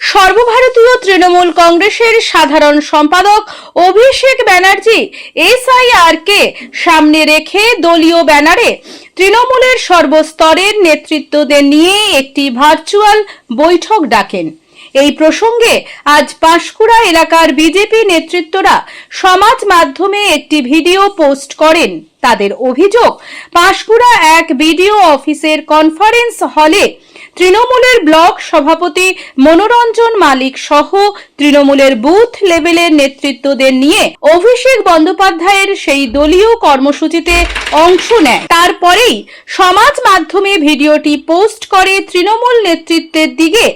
সর্বভারতীয় তৃণমূল কংগ্রেসের সাধারণ সম্পাদক অভিষেক ব্যানার্জি এসআইআর কে সামনে রেখে দলীয় ব্যানারে তৃণমূলের সর্বস্তরের নেতৃত্বদের নিয়ে একটি ভার্চুয়াল বৈঠক ডাকেন। এই প্রসঙ্গে আজ পাঁশকুড়া এলাকার বিজেপি নেতৃত্বরা সমাজ মাধ্যমে একটি ভিডিও পোস্ট করেন। তাদের অভিযোগ, পাঁশকুড়া এক বিডিও অফিসের কনফারেন্স হলে তৃণমূলের ব্লক সভাপতি মনোরঞ্জন মালিক সহ তৃণমূলের বুথ লেভেলের নেতৃত্বদের নিয়ে অভিষেক বন্দ্যোপাধ্যায়ের সেই দলীয় কর্মসূচিতে অংশ নেয়। তারপরেই সমাজ মাধ্যমে ভিডিওটি পোস্ট করে তৃণমূল নেতৃত্বের দিকে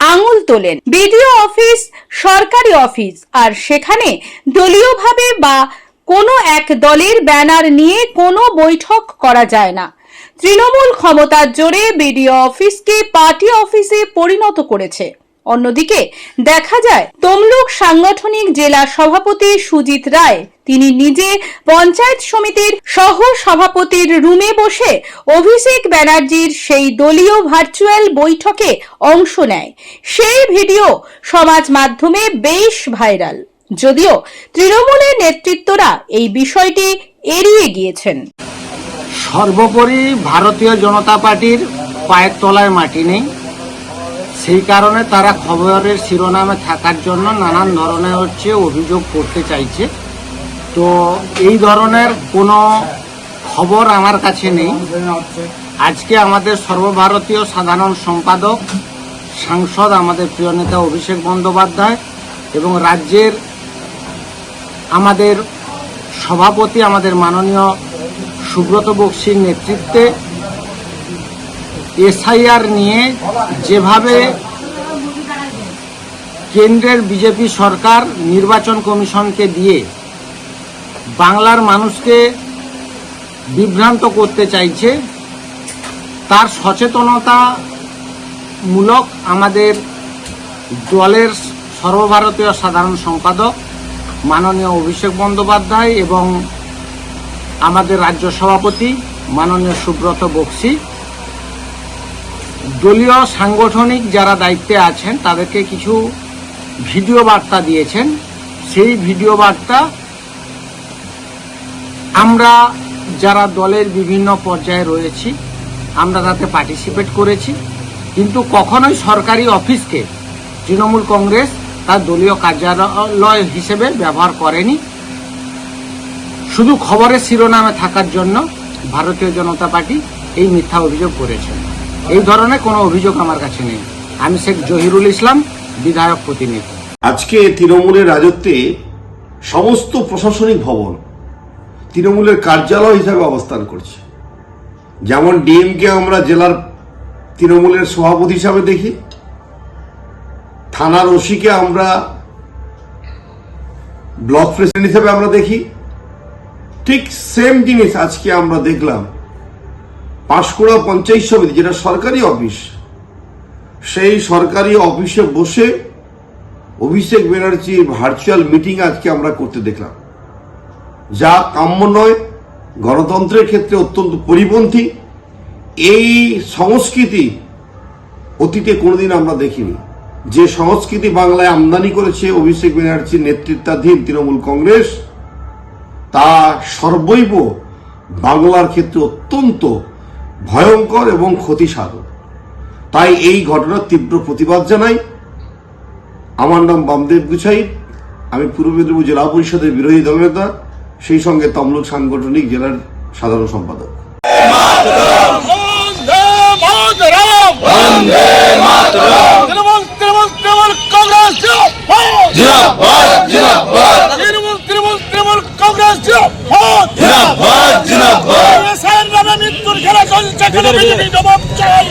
আঙুল তোলেন। বিডিও অফিস, সরকারি অফিস আর সেখানে দলীয়ভাবে বা কোনো এক দলের ব্যানার নিয়ে কোনো বৈঠক করা যায় না। তৃণমূল ক্ষমতার জোরে বিডিও অফিসকে পার্টি অফিসে পরিণত করেছে। অন্যদিকে দেখা যায়, তমলুক সাংগঠনিক জেলা সভাপতি সুজিত রায়, তিনি নিজে পঞ্চায়েত সমিতির সহ সভাপতির রুমে বসে অভিষেক ব্যানার্জির সেই দলীয় ভার্চুয়াল বৈঠকে অংশ নেয়। সেই ভিডিও সমাজ মাধ্যমে বেশ ভাইরাল। যদিও তৃণমূলের নেতৃত্বরা এই বিষয়টি এড়িয়ে গিয়েছেন। সর্বোপরি ভারতীয় জনতা পার্টির পায়ের তলায় মাটি নেই। সেই কারণে তারা খবরের শিরোনামে থাকার জন্য নানান ধরনের হচ্ছে অভিযোগ করতে চাইছে। তো এই ধরনের কোনো খবর আমার কাছে নেই। আজকে আমাদের সর্বভারতীয় সাধারণ সম্পাদক, সাংসদ আমাদের প্রিয় নেতা অভিষেক বন্দ্যোপাধ্যায় এবং রাজ্যের আমাদের সভাপতি আমাদের মাননীয় সুব্রত বক্সির নেতৃত্বে এসআইআর নিয়ে যেভাবে কেন্দ্রের বিজেপি সরকার নির্বাচন কমিশনকে দিয়ে বাংলার মানুষকে বিভ্রান্ত করতে চাইছে, তার সচেতনতা মূলক আমাদের দলের সর্বভারতীয় সাধারণ সম্পাদক মাননীয় অভিষেক বন্দ্যোপাধ্যায় এবং আমাদের রাজ্য সভাপতি মাননীয় সুব্রত বক্সি, দলীয় সাংগঠনিক যারা দায়িত্বে আছেন, তাদেরকে কিছু ভিডিও বার্তা দিয়েছেন। সেই ভিডিও বার্তা আমরা যারা দলের বিভিন্ন পর্যায়ে রয়েছি, আমরা তাতে পার্টিসিপেট করেছি। কিন্তু কখনোই সরকারি অফিসকে তৃণমূল কংগ্রেস তার দলীয় কার্যালয় হিসেবে ব্যবহার করেনি। শুধু খবরের শিরোনামে থাকার জন্য ভারতীয় জনতা পার্টি এই মিথ্যা অভিযোগ করেছেন এই ধরনের কোনো অভিযোগ আমার কাছে নেই। আমি শেখ জহিরুল ইসলাম, বিধায়ক প্রতিনিধি। আজকে তৃণমূলের রাজত্বে সমস্ত প্রশাসনিক ভবন তৃণমূলের কার্যালয় হিসাবে অবস্থান করছে। যেমন ডিএমকে আমরা জেলার তৃণমূলের সভাপতি হিসাবে দেখি, থানার ওসিকে আমরা ব্লক প্রেসিডেন্ট হিসাবে আমরা দেখি ঠিক সেম জিনিস আজকে আমরা দেখলাম পাঁশকুড়া পঞ্চায়েত সমিতি, যেটা সরকারি অফিস, সেই সরকারি অফিসে বসে অভিষেক ব্যানার্জির ভার্চুয়াল মিটিং আজকে আমরা করতে দেখলাম। যা কাম্য নয়, গণতন্ত্রের ক্ষেত্রে অত্যন্ত পরিপন্থী। এই সংস্কৃতি অতীতে কোনোদিন আমরা দেখিনি। যে সংস্কৃতি বাংলায় আমদানি করেছে অভিষেক ব্যানার্জির নেতৃত্বাধীন তৃণমূল কংগ্রেস তা সর্বৈব বাংলার ক্ষেত্রে অত্যন্ত ভয়ঙ্কর এবং ক্ষতিসাধক। তাই এই ঘটনার তীব্র প্রতিবাদ জানাই। আমার নাম বামদেব গুছাই। আমি পূর্ব মেদিনীপুর জেলা পরিষদের বিরোধী দলনেতা সেই সঙ্গে তমলুক সাংগঠনিক জেলার সাধারণ সম্পাদক। মাতরম তৃণমূল তৃণমূল তৃণমূল কংগ্রেস জিন্দাবাদ জিন্দাবাদ তৃণমূল তৃণমূল তৃণমূল কংগ্রেস জিন্দাবাদ জিন্দাবাদ এসআইয়ের নামে মৃত্যুর খেলা চলছে কেন বিজেপি জবাব চাই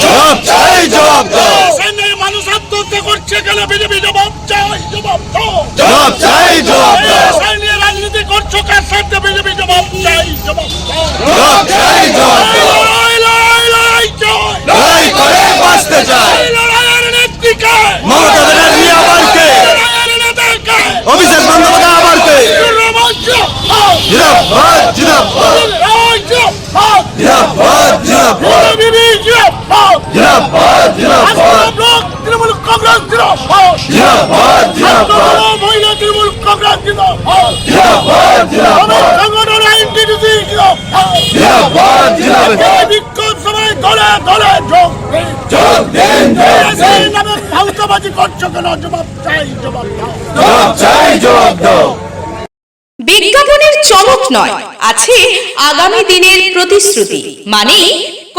জবাব চাই জবাব দাও। এসআইয়ের মানুষ আত্মহত্যা করছে কেন? বিজেপি জবাব চাই জবাব দাও। জবাব চাই জবাব দাও এসআই নিয়ে রাজনীতি করছ কার সাথে বিজেপি জবাব চাই জবাব দাও জবাব চাই জবাব দাও লড়াই লড়াই লড়াই চাই লড়াই করে বাঁচতে চাই লড়াইয়ের নেত্রীকে মমতা ব্যানার্জি আবার কে লড়াইয়ের নেতাকে অভিষেক বন্দ্যোপাধ্যায় আবার কে জিন্দাবাদ জিন্দাবাদ জিন্দাবাদ জিন্দাবাদ জিন্দাবাদ জিন্দাবাদ জিন্দাবাদ তৃণমূল কংগ্রেস জিন্দাবাদ জিন্দাবাদ জিন্দাবাদ বিজ্ঞাপনের চমক নয় আছে আগামী দিনের প্রতিশ্রুতি মানে